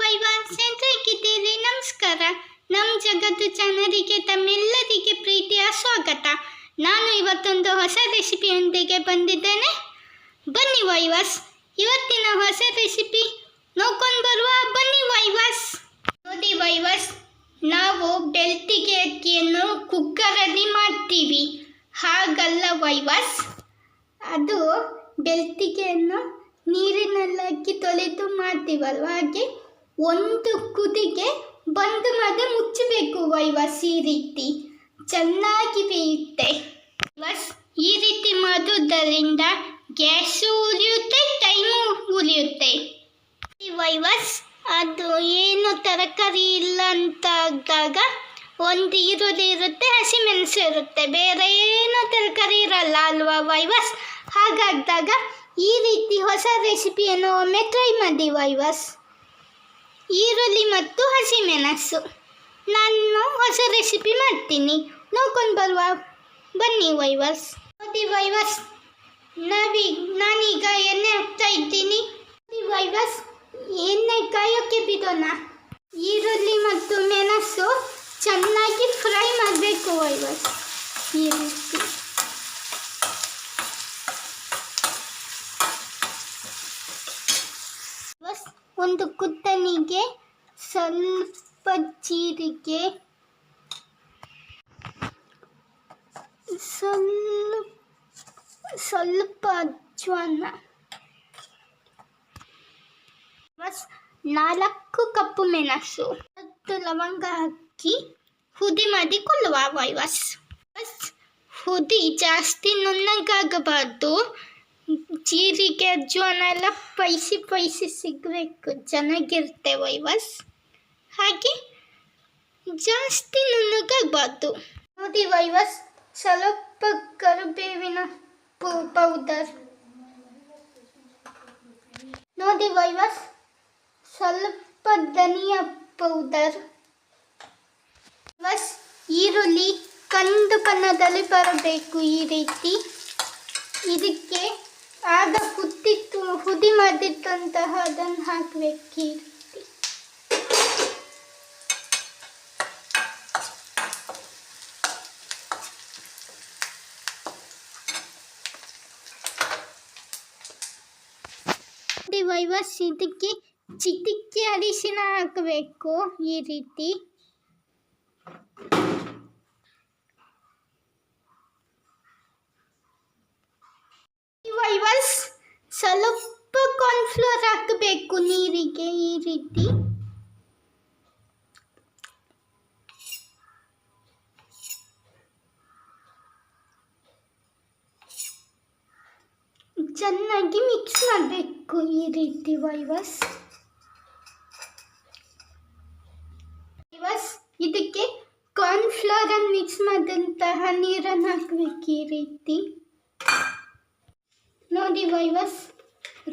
ವೈವಾನ್ಸ್ ಹೇಗಿದ್ದೀರಿ ನಮಸ್ಕಾರ. ನಮ್ಮ ಜಗತ್ತು ಜನರಿಗೆ, ತಮ್ಮೆಲ್ಲರಿಗೆ ಪ್ರೀತಿಯ ಸ್ವಾಗತ. ನಾನು ಇವತ್ತೊಂದು ಹೊಸ ರೆಸಿಪಿಯೊಂದಿಗೆ ಬಂದಿದ್ದೇನೆ. ಬನ್ನಿ ವೈವಾಸ್. ಇವತ್ತಿನ ಹೊಸ ರೆಸಿಪಿ ನೋಡ್ಕೊಂಡು ಬರುವ ಬನ್ನಿ ವೈವಾಸ್. ನೋಡಿ ವೈವಾಸ್, ನಾವು ಬೆಳ್ತಿಗೆ ಅಕ್ಕಿಯನ್ನು ಕುಕ್ಕರಲ್ಲಿ ಮಾಡ್ತೀವಿ. ಹಾಗಲ್ಲ ವೈವಾಸ್. ಅದು ಬೆಳ್ತಿಗೆಯನ್ನು ನೀರಿನಲ್ಲಿ ಅಕ್ಕಿ ತೊಳೆದು ಮಾಡ್ತೀವಲ್ವ ಹಾಗೆ? ಒಂದು ಕುದಿಗೆ ಬಂದು ಮಾದ ಮುಚ್ಚಬೇಕು ವೈವಸ್ ಈ ರೀತಿ. ಚೆನ್ನಾಗಿ ಬೇಯುತ್ತೆ. ಬಸ್ ಈ ರೀತಿ ಮಾಡುವುದರಿಂದ ಗ್ಯಾಸು ಉಳಿಯುತ್ತೆ ಟೈಮು ಉರಿಯುತ್ತೆ. ವೈವಸ್, ಅದು ಏನು ತರಕಾರಿ ಇಲ್ಲ ಅಂತ ಆದಾಗ ಒಂದು ಈರುಳ್ಳಿ ಇರುತ್ತೆ, ಹಸಿಮೆಣಸು ಇರುತ್ತೆ. ಬೇರೆ ಏನೂ ತರಕಾರಿ ಇರಲ್ಲ ಅಲ್ವಾ ವೈವಸ್? ಹಾಗಾದಾಗ ಈ ರೀತಿ ಹೊಸ ರೆಸಿಪಿಯನ್ನು ಒಮ್ಮೆ ಟ್ರೈ ಮಾಡಿ ವೈವಸ್. ಈರುಳ್ಳಿ ಮತ್ತು ಹಸಿಮೆಣಸು. ನಾನು ಹೊಸ ರೆಸಿಪಿ ಮಾಡ್ತೀನಿ. ನೋಡ್ಕೊಂಡು ಬರುವ. ಬನ್ನಿ ವೈವಸ್ ನೋಡಿ ವೈವಸ್ ನಾವೀ ನಾನೀಗ ಎಣ್ಣೆ ಹಾಕ್ತಾ ಇದ್ದೀನಿ. ವೈವಸ್ ಎಣ್ಣೆ ಕಾಯೋಕ್ಕೆ ಬಿಡೋಣ ಈರುಳ್ಳಿ ಮತ್ತು ಮೆಣಸು ಚೆನ್ನಾಗಿ ಫ್ರೈ ಮಾಡಬೇಕು ವೈವಸ್ ಈ ರೀತಿ ಬಸ್ ಒಂದು ಕುತ್ತನಿಗೆ ಸ್ವಲ್ಪ ಜೀರಿಗೆ, ಸ್ವಲ್ಪ ಅಜ್ವಾನ ನಾಲ್ಕು ಕಪ್ಪು ಮೆಣಸು ಮತ್ತು ಲವಂಗ ಹಾಕಿ ಹುದಿ ಮಾಡಿಕೊಳ್ಳುವ ವೈವಸ್ ಹುದಿ ಜಾಸ್ತಿ ನುಣ್ಣಗಾಗಬಾರ್ದು. ಜೀರಿಗೆ ಜೋನ ಎಲ್ಲ ಪೈಸಿ ಪೈಸಿ ಸಿಗಬೇಕು. ಚೆನ್ನಾಗಿರುತ್ತೆ ವೈವಸ್. ಹಾಗೆ ಜಾಸ್ತಿ ನುಣ್ಣಗಾಗಬಾರ್ದು ನೋಡಿ ವೈವಸ್, ಸ್ವಲ್ಪ ಕರುಬೇವಿನ ಪೌಡರ್ ನೋಡಿ ವೈವಸ್, ಸ್ವಲ್ಪ ಧನಿಯಾ ಪೌಡರ್ ಬಸ್ ಈರುಳ್ಳಿ ಕಂದು ಬಣ್ಣದಲ್ಲಿ ಬರಬೇಕು ಈ ರೀತಿ. ಇದಕ್ಕೆ ಆಗ ಕುತ್ತಿತ್ತು ಹುದಿ ಮಾಡಿಟ್ಟಂತಹ ಅದನ್ನು ಹಾಕಬೇಕು ಈ ರೀತಿ. ನೋಡಿ ವೈವಸ್ ಇದಕ್ಕೆ ಚಿಟಿಕೆ ಅರಿಶಿನ ಹಾಕಬೇಕು ಈ ರೀತಿ. ವೈವಲ್ಸ್ ಸ್ವಲ್ಪ ಕಾರ್ನ್ಫ್ಲೋರ್ ಹಾಕಬೇಕು ನೀರಿಗೆ ಈ ರೀತಿ. ಚೆನ್ನಾಗಿ ಮಿಕ್ಸ್ ಮಾಡಬೇಕು ಈ ರೀತಿ ವೈವಸ್ ವೈವಸ್ ಇದಕ್ಕೆ ಕಾರ್ನ್ಫ್ಲೋರನ್ನು ಮಿಕ್ಸ್ ಮಾಡಿದಂತಹ ನೀರನ್ನು ಹಾಕಬೇಕು ಈ ರೀತಿ. ನೋಡಿ ವೈವಸ್,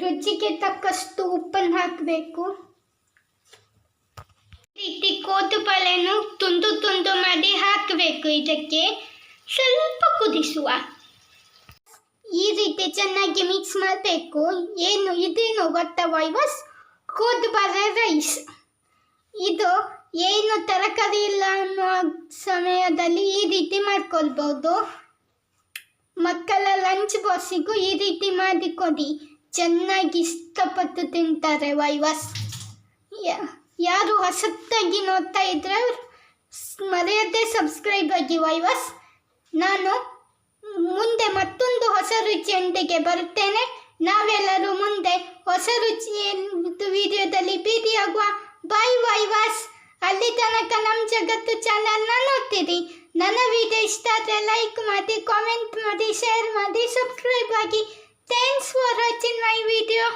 ರುಚಿಗೆ ತಕ್ಕಷ್ಟು ಉಪ್ಪನ್ನು ಹಾಕಬೇಕು. ರೀತಿ ಕೋತುಬಳೆನು ತುಂಡು ತುಂಡು ಮಾಡಿ ಹಾಕಬೇಕು ಇದಕ್ಕೆ. ಸ್ವಲ್ಪ ಕುದಿಸುವ. ಈ ರೀತಿ ಚೆನ್ನಾಗಿ ಮಿಕ್ಸ್ ಮಾಡಬೇಕು. ಏನು, ಇದೇನು ಗೊತ್ತಾ ವೈವಸ್? ಕೋತುಬಳೆ ರೈಸ್ ಇದು ಏನು ತರಕಾರಿ ಇಲ್ಲ ಅನ್ನೋ ಸಮಯದಲ್ಲಿ ಈ ರೀತಿ ಮಾಡ್ಕೊಳ್ಬೋದು. ಮಕ್ಕಳ ಲಂಚ್ ಬಾಕ್ಸಿಗೂ ಈ ರೀತಿ ಮಾಡಿ ಕೊಡಿ ಚೆನ್ನಾಗಿ ಇಷ್ಟಪಟ್ಟು ತಿಂತಾರೆ ವೈವಸ್. ಯಾರು ಹೊಸತ್ತಾಗಿ ನೋಡ್ತಾ ಇದ್ರೆ ಮರೆಯದೆ ಸಬ್ಸ್ಕ್ರೈಬ್ ಆಗಿ ವೈವಸ್. ನಾನು ಮುಂದೆ ಮತ್ತೊಂದು ಹೊಸ ರುಚಿಯೊಂದಿಗೆ ಬರುತ್ತೇನೆ. ನಾವೆಲ್ಲರೂ ಮುಂದೆ ಹೊಸ ರುಚಿಯ ವಿಡಿಯೋದಲ್ಲಿ ಭೇಟಿಯಾಗುವ. ಬಾಯ್ ವೈವಾಸ್. ಅಲ್ಲಿ ತನಕ ನಮ್ಮ ಜಗತ್ತು ಚಾನಲ್ನ ನೋಡ್ತೀರಿ. ನನ್ನ ವಿಡಿಯೋ ಇಷ್ಟ ಆದರೆ ಲೈಕ್ ಮಾಡಿ ಕಾಮೆಂಟ್ ಮಾಡಿ ಶೇರ್ ಮಾಡಿ ಸಬ್ಸ್ಕ್ರೈಬ್ ಆಗಿ thanks for watching my video